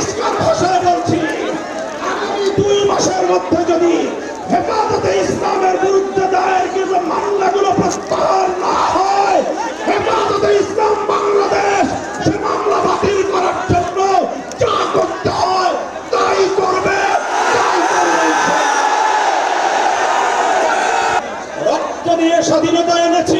পরিষ্কার ভাষায় বলছি, আগামী দুই মাসের মধ্যে যদি হেফাজতে ইসলামের বিরুদ্ধে মামলাগুলো প্রত্যাহার না হয়, হেফাজতে ইসলাম বাংলাদেশ সে মামলা বাতিল করার জন্য যা করতে হয় তাই করবে। রক্ত দিয়ে স্বাধীনতা এনেছি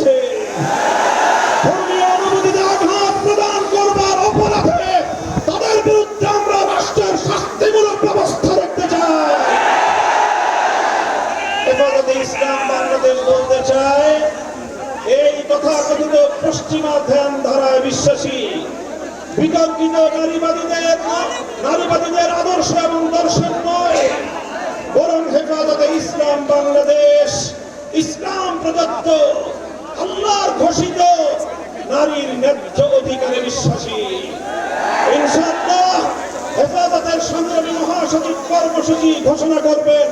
ইসলাম বাংলাদেশ বলতে চায়, এই তথাকথিত পশ্চিমা ধ্যান ধারায় বিশ্বাসী বিতর্কিত নারীবাদীদের নারীবাদীদের আদর্শ এবং দর্শন নয়, বরং হেফাজতে ইসলাম বাংলাদেশ, ইসলাম প্রদত্ত, আল্লাহর ঘোষিত নারীর ন্যায্য অধিকারে বিশ্বাসী। ইনশাআল্লাহ হেফাজতের সংগ্রামী মহাসচিব কর্মসূচি ঘোষণা করবেন।